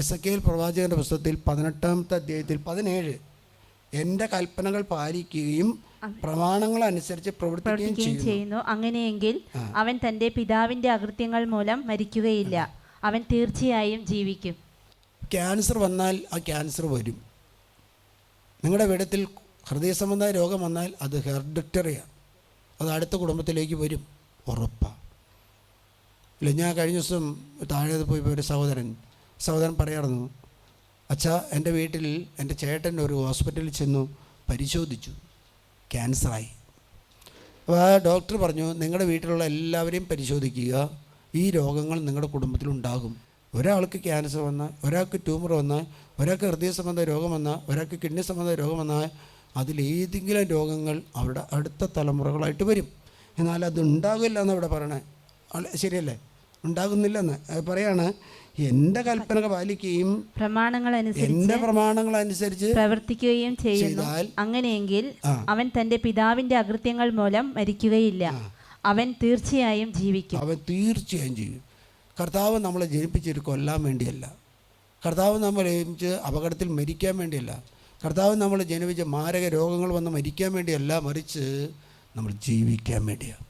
S A കെയിൽ പ്രവാചകന്റെ പുസ്തകത്തിൽ പതിനെട്ടാമത്തെ അധ്യായത്തിൽ പതിനേഴ്. എന്റെ കൽപ്പനകൾ പാലിക്കുകയും പ്രമാണങ്ങൾ അനുസരിച്ച് പ്രവർത്തിക്കുകയും ചെയ്യുന്നു. അങ്ങനെയെങ്കിൽ അവൻ തന്റെ പിതാവിന്റെ അകൃത്യങ്ങൾ മൂലം മരിക്കുകയില്ല. അവൻ തീർച്ചയായും ജീവിക്കും. ക്യാൻസർ വന്നാൽ ആ ക്യാൻസർ വരും. നിങ്ങളുടെ വീടത്തിൽ ഹൃദയ സംബന്ധമായ രോഗം വന്നാൽ അത് ഹെർഡിറ്ററിയാണ് അത് അടുത്ത കുടുംബത്തിലേക്ക് വരും. ഉറപ്പാണ് ഇല്ല ഞാൻ കഴിഞ്ഞ ദിവസം താഴെ പോയി ഒരു സഹോദരൻ സഹോദരൻ പറയായിരുന്നു അച്ഛാ എന്റെ വീട്ടിൽ എന്റെ ചേട്ടൻ ഒരു ഹോസ്പിറ്റലിൽ ചെന്നു പരിശോധിച്ചു. ക്യാൻസറായി. അപ്പോൾ ആ ഡോക്ടർ പറഞ്ഞു നിങ്ങളുടെ വീട്ടിലുള്ള എല്ലാവരെയും പരിശോധിക്കുക. ഈ രോഗങ്ങൾ നിങ്ങളുടെ കുടുംബത്തിലുണ്ടാകും ഒരാൾക്ക് ക്യാൻസർ വന്നാൽ ഒരാൾക്ക് ട്യൂമർ വന്നാൽ ഒരാൾക്ക് ഹൃദയ സംബന്ധ രോഗം വന്നാൽ ഒരാൾക്ക് കിഡ്നി സംബന്ധ രോഗം വന്നാൽ അതിലേതെങ്കിലും രോഗങ്ങൾ അവരുടെ അടുത്ത തലമുറകളായിട്ട് വരും. എന്നാൽ അത് ഉണ്ടാകില്ല എന്ന് പറയണേ. ശരിയല്ലേ? ഉണ്ടാകുന്നില്ലെന്ന്. പറയാണ് എന്റെ കൽപ്പന പാലിക്കുകയും പ്രമാണങ്ങൾ എന്റെ പ്രമാണങ്ങൾ അനുസരിച്ച് പ്രവർത്തിക്കുകയും ചെയ്യുന്നു. അങ്ങനെയെങ്കിൽ അവൻ തന്റെ പിതാവിന്റെ അകൃത്യങ്ങൾ മൂലം മരിക്കുകയില്ല. അവൻ തീർച്ചയായും ജീവിക്കും. അവൻ തീർച്ചയായും ജീവിക്കും. കർത്താവ് നമ്മളെ ജനിപ്പിച്ചൊരു കൊല്ലാൻ വേണ്ടിയല്ല. കർത്താവ് നമ്മളെ ജനിച്ച് അപകടത്തിൽ മരിക്കാൻ വേണ്ടിയല്ല. കർത്താവ് നമ്മളെ ജനിപ്പിച്ച മാരക രോഗങ്ങൾ വന്ന് മരിക്കാൻ വേണ്ടിയല്ല മറിച്ച് നമ്മൾ ജീവിക്കാൻ വേണ്ടിയാണ്